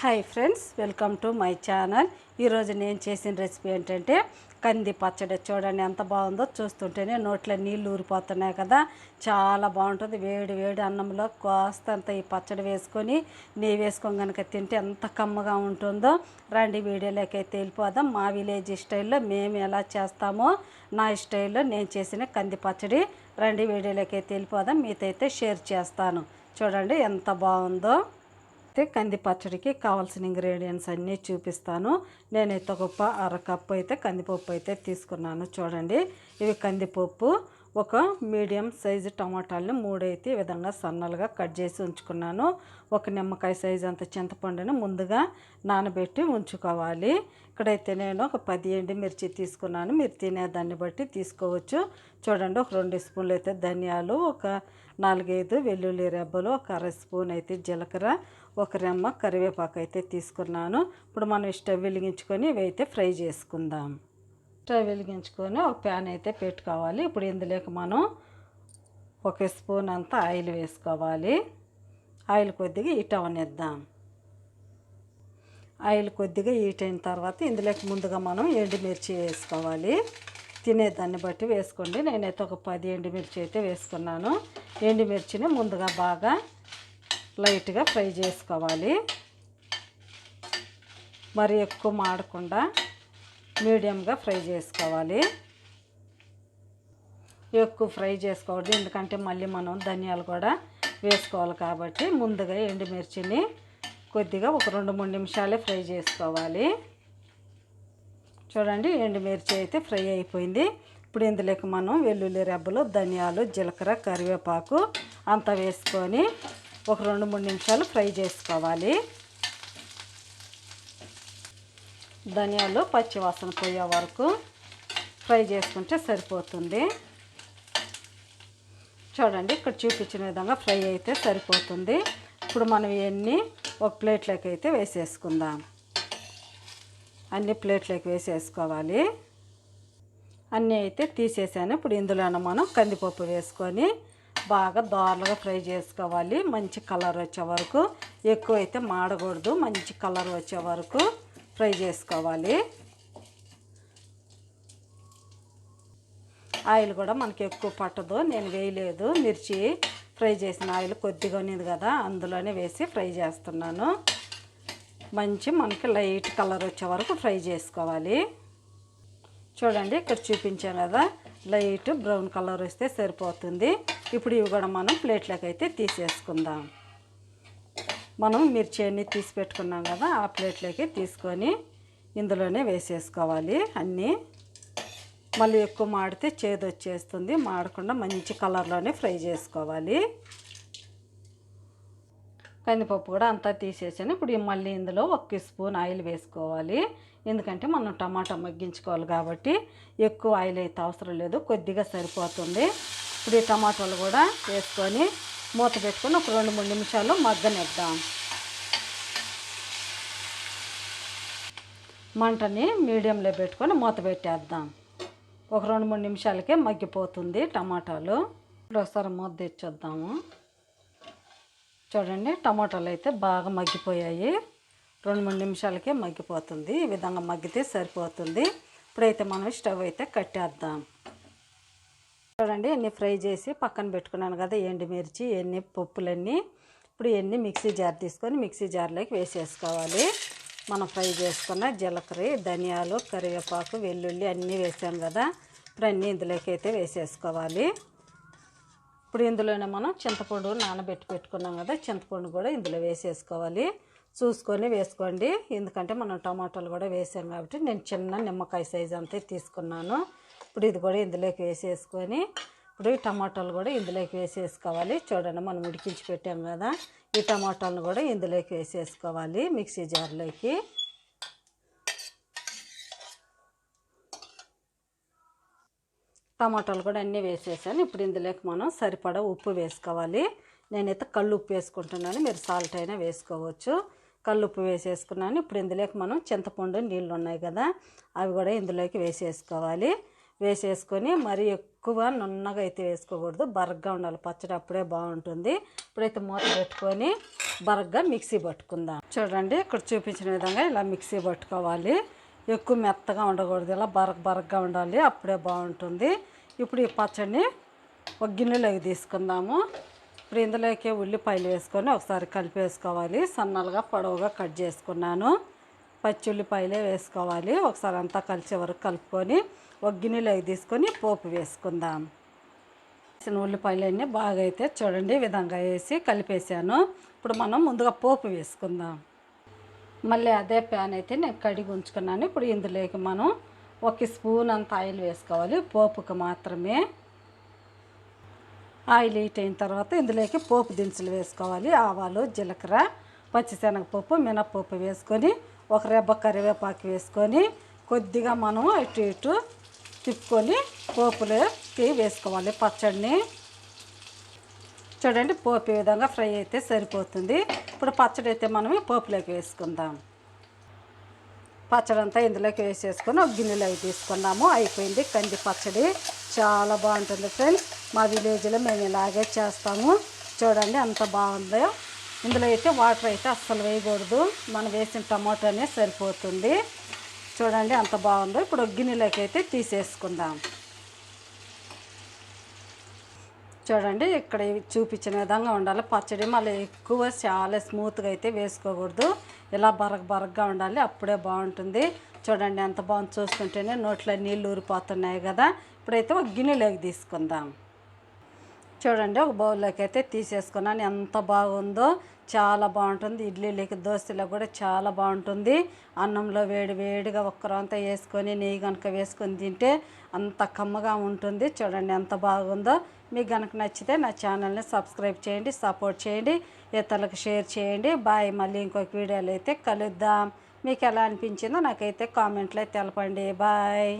Hi friends welcome to my channel ఈరోజు నేను చేసిన రెసిపీ ఏంటంటే కంది పచ్చడి. చూడండి ఎంత బాగుందో చూస్తుంటేనే నోట్లో నీళ్ళు ఊరిపోతున్నాయి కదా. చాలా బాగుంటుంది. వేడి వేడి అన్నంలో కోస్తంత ఈ పచ్చడి వేసుకొని నెయ్యి వేసుకొని కనుక తింటే ఎంత కమ్మగా ఉంటుందో. రండి వీడియోలోకి అయితే వెళ్ళిపోదాం. మా విలేజ్ స్టైల్లో మేము ఎలా చేస్తామో నా స్టైల్లో నేను చేసిన కంది పచ్చడి. రండి వీడియోలోకి అయితే వెళ్ళిపోదాం. మీతో అయితే షేర్ చేస్తాను. చూడండి ఎంత బాగుందో. అయితే కంది పచ్చడికి కావాల్సిన ఇంగ్రీడియంట్స్ అన్నీ చూపిస్తాను. నేనైతే ఒక అర కప్పు అయితే కందిపప్పు అయితే తీసుకున్నాను. చూడండి ఇవి కందిపప్పు. ఒక మీడియం సైజు టమాటాలని మూడైతే విధంగా సన్నలుగా కట్ చేసి ఉంచుకున్నాను. ఒక నిమ్మకాయ సైజు అంత చింతపండుని ముందుగా నానబెట్టి ఉంచుకోవాలి. ఇక్కడైతే నేను ఒక పది ఎండుమిర్చి తీసుకున్నాను. మీరు తినేదాన్ని బట్టి తీసుకోవచ్చు. చూడండి ఒక రెండు స్పూన్లు అయితే ధనియాలు ఒక నాలుగైదు వెల్లుల్లి రెబ్బలు ఒక అర స్పూన్ అయితే జీలకర్ర ఒక రెమ్మ కరివేపాకు అయితే తీసుకున్నాను. ఇప్పుడు మనం స్టవ్ వెలిగించుకొని ఇవి అయితే ఫ్రై చేసుకుందాం. స్టవ్ వెలిగించుకొని ఒక ప్యాన్ అయితే పెట్టుకోవాలి. ఇప్పుడు ఇందులోకి మనం ఒక స్పూన్ అంతా ఆయిల్ వేసుకోవాలి. ఆయిల్ కొద్దిగా హీట్ అవనిద్దాం ఆయిల్ కొద్దిగా హీట్ అయిన తర్వాత ఇందులోకి ముందుగా మనం ఎండుమిర్చి వేసుకోవాలి. తినేదాన్ని బట్టి వేసుకోండి. నేనైతే ఒక పది ఎండుమిర్చి అయితే వేసుకున్నాను. ఎండుమిర్చిని ముందుగా బాగా లైట్గా ఫ్రై చేసుకోవాలి. మరి ఎక్కువ మాడకుండా మీడియంగా ఫ్రై చేసుకోవాలి. ఎక్కువ ఫ్రై చేసుకోవద్దు ఎందుకంటే మళ్ళీ మనం ధనియాలు కూడా వేసుకోవాలి కాబట్టి ముందుగా ఎండుమిర్చిని కొద్దిగా ఒక రెండు మూడు నిమిషాలే ఫ్రై చేసుకోవాలి. చూడండి ఎండుమిర్చి అయితే ఫ్రై అయిపోయింది. ఇప్పుడు ఇందులోకి మనం వెల్లుల్లి రెబ్బలు ధనియాలు జీలకర్ర కరివేపాకు అంతా వేసుకొని ఒక రెండు మూడు నిమిషాలు ఫ్రై చేసుకోవాలి. ధనియాలు పచ్చివాసన పోయే వరకు ఫ్రై చేసుకుంటే సరిపోతుంది. చూడండి ఇక్కడ చూపించిన విధంగా ఫ్రై అయితే సరిపోతుంది. ఇప్పుడు మనం ఇవన్నీ ఒక ప్లేట్లోకి అయితే వేసేసుకుందాం. అన్ని ప్లేట్లోకి వేసేసుకోవాలి. అన్నీ అయితే తీసేసాను. ఇప్పుడు ఇందులోనే మనం కందిపప్పు వేసుకొని బాగా దోరలుగా ఫ్రై చేసుకోవాలి. మంచి కలర్ వచ్చే వరకు ఎక్కువ అయితే మాడకూడదు. మంచి కలర్ వచ్చే వరకు ఫ్రై చేసుకోవాలి. ఆయిల్ కూడా మనకి ఎక్కువ పట్టదు నేను వేయలేదు. మిర్చి ఫ్రై చేసిన ఆయిల్ కొద్దిగా ఉన్నది కదా అందులోనే వేసి ఫ్రై చేస్తున్నాను. మంచి మనకి లైట్ కలర్ వచ్చే వరకు ఫ్రై చేసుకోవాలి. చూడండి ఇక్కడ చూపించాను కదా లైట్ బ్రౌన్ కలర్ వస్తే సరిపోతుంది. ఇప్పుడు ఇవి కూడా మనం ప్లేట్లోకి అయితే తీసేసుకుందాం. మనం మిర్చి అన్నీ తీసి పెట్టుకున్నాం కదా ఆ ప్లేట్లోకి తీసుకొని ఇందులోనే వేసేసుకోవాలి అన్నీ. మళ్ళీ ఎక్కువ మాడితే చేదు వచ్చేస్తుంది మాడకుండా మంచి కలర్లోనే ఫ్రై చేసుకోవాలి. కందిపప్పు కూడా అంతా తీసేసాను. ఇప్పుడు మళ్ళీ ఇందులో ఒక స్పూన్ ఆయిల్ వేసుకోవాలి. ఎందుకంటే మనం టమాటా మగ్గించుకోవాలి కాబట్టి ఎక్కువ ఆయిల్ అయితే అవసరం లేదు కొద్దిగా సరిపోతుంది. ఇప్పుడు ఈ టమాటాలు కూడా వేసుకొని మూత పెట్టుకొని ఒక రెండు మూడు నిమిషాలు మగ్గనిద్దాం. మంటని మీడియంలో పెట్టుకొని మూత పెట్టేద్దాం. ఒక రెండు మూడు నిమిషాలకే మగ్గిపోతుంది టమాటాలు. ఇప్పుడు ఒకసారి మూత తెచ్చొద్దాము. చూడండి టమాటాలు అయితే బాగా మగ్గిపోయాయి. రెండు మూడు నిమిషాలకే మగ్గిపోతుంది. ఈ విధంగా మగ్గితే సరిపోతుంది. ఇప్పుడైతే మనం స్టవ్ అయితే కట్టేద్దాం. చూడండి ఎన్ని ఫ్రై చేసి పక్కన పెట్టుకున్నాను కదా ఎండుమిర్చి ఎన్ని పప్పులన్నీ. ఇప్పుడు ఎన్ని మిక్సీ జార్ తీసుకొని మిక్సీ జార్లోకి వేసేసుకోవాలి. మనం ఫ్రై చేసుకున్న జీలకర్ర ధనియాలు కరివేపాకు వెల్లుల్లి అన్నీ వేసాం కదా ఇప్పుడు అన్నీ ఇందులోకి అయితే వేసేసుకోవాలి. ఇప్పుడు ఇందులోనే మనం చింతపండు నానబెట్టి పెట్టుకున్నాం కదా చింతపండు కూడా ఇందులో వేసేసుకోవాలి. చూసుకొని వేసుకోండి. ఎందుకంటే మనం టమాటాలు కూడా వేసాం కాబట్టి నేను చిన్న నిమ్మకాయ సైజ్ అంతే తీసుకున్నాను. ఇప్పుడు ఇది కూడా ఇందులోకి వేసేసుకొని ఇప్పుడు ఈ టమాటాలు కూడా ఇందులోకి వేసేసుకోవాలి. చూడండి మనం ఉడికించి పెట్టాం కదా. ఈ టమాటాలను కూడా ఇందులోకి వేసేసుకోవాలి మిక్సీ జార్లోకి. టమాటాలు కూడా అన్నీ వేసేసాను. ఇప్పుడు ఇందులోకి మనం సరిపడా ఉప్పు వేసుకోవాలి. నేనైతే కళ్ళు ఉప్పు వేసుకుంటున్నాను. మీరు సాల్ట్ అయినా వేసుకోవచ్చు. కళ్ళు ఉప్పు వేసేసుకున్నాను. ఇప్పుడు ఇందులోకి మనం చింతపండు నీళ్ళు ఉన్నాయి కదా అవి కూడా ఇందులోకి వేసేసుకోవాలి. వేసేసుకొని మరీ ఎక్కువ నున్నగా అయితే వేసుకోకూడదు. బరగ్గా ఉండాలి. పచ్చడి అప్పుడే బాగుంటుంది. ఇప్పుడైతే మూత పెట్టుకొని బరగ్గా మిక్సీ పట్టుకుందాం. చూడండి ఇక్కడ చూపించిన విధంగా ఇలా మిక్సీ పట్టుకోవాలి. ఎక్కువ మెత్తగా ఉండకూడదు. ఇలా బరగ బరగ్గా ఉండాలి. అప్పుడే బాగుంటుంది. ఇప్పుడు ఈ పచ్చడిని ఒక గిన్నెలోకి తీసుకుందాము. ఇప్పుడు ఇందులోకి ఉల్లిపాయలు వేసుకొని ఒకసారి కలిపేసుకోవాలి. సన్నలుగా పొడవుగా కట్ చేసుకున్నాను. పచ్చి ఉల్లిపాయలే వేసుకోవాలి. ఒకసారి అంతా కలిసే వరకు కలుపుకొని ఒక గిన్నెలోకి తీసుకొని పోపు వేసుకుందాం. వేసిన ఉల్లిపాయలన్నీ బాగా అయితే చూడండి ఈ విధంగా వేసి కలిపేసాను ఇప్పుడు మనం ముందుగా పోపు వేసుకుందాం. మళ్ళీ అదే ప్యాన్ అయితే నేను కడిగి ఉంచుకున్నాను. ఇప్పుడు ఇందులోకి మనం ఒక స్పూన్ అంత ఆయిల్ వేసుకోవాలి పోపుకి మాత్రమే. ఆయిల్ హీట్ అయిన తర్వాత ఇందులోకి పోపు దినుసులు వేసుకోవాలి ఆవాలు జీలకర్ర పచ్చిశనగపప్పు మినప్పప్పు వేసుకొని ఒక రెబ్బ కరివేపాకు వేసుకొని కొద్దిగా మనం ఇటు ఇటు తిప్పుకొని పోపులోకి వేసుకోవాలి పచ్చడిని. చూడండి పోపు విధంగా ఫ్రై అయితే సరిపోతుంది. ఇప్పుడు పచ్చడి అయితే మనం పోపులోకి వేసుకుందాం. పచ్చడి అంతా ఇందులోకి వేసేసుకొని ఒక గిన్నెలోకి తీసుకున్నాము. అయిపోయింది కంది పచ్చడి. చాలా బాగుంటుంది ఫ్రెండ్స్. మా విలేజ్లో మేము ఇలాగే చేస్తాము. చూడండి అంత బాగుందో. ఇందులో అయితే వాటర్ అయితే అస్సలు వేయకూడదు. మనం వేసిన టమాటానే సరిపోతుంది. చూడండి అంత బాగుందో. ఇప్పుడు గిన్నెలోకి అయితే తీసేసుకుందాం. చూడండి ఇక్కడ చూపించిన విధంగా ఉండాలి. పచ్చడి మళ్ళీ ఎక్కువ చాలా స్మూత్గా అయితే వేసుకోకూడదు. ఇలా బరగ బరగ్గా ఉండాలి. అప్పుడే బాగుంటుంది. చూడండి ఎంత బాగుంది. చూస్తుంటేనే నోట్లో నీళ్ళు ఊరిపోతున్నాయి కదా. ఇప్పుడైతే ఒక గిన్నెలోకి తీసుకుందాం. చూడండి ఒక బౌల్లోకి అయితే తీసేసుకున్నాను ఎంత బాగుందో చాలా బాగుంటుంది. ఇడ్లీలోకి దోశలో కూడా చాలా బాగుంటుంది. అన్నంలో వేడి వేడిగా ఒక్కరంతా వేసుకొని నెయ్యి కనుక వేసుకొని తింటే అంత కమ్మగా ఉంటుంది. చూడండి ఎంత బాగుందో. మీకు కనుక నచ్చితే నా ఛానల్ని సబ్స్క్రైబ్ చేయండి సపోర్ట్ చేయండి ఇతరులకు షేర్ చేయండి. బాయ్. మళ్ళీ ఇంకొక వీడియోలో అయితే కలుద్దాం. మీకు ఎలా అనిపించిందో నాకైతే కామెంట్లో తెలపండి. బాయ్.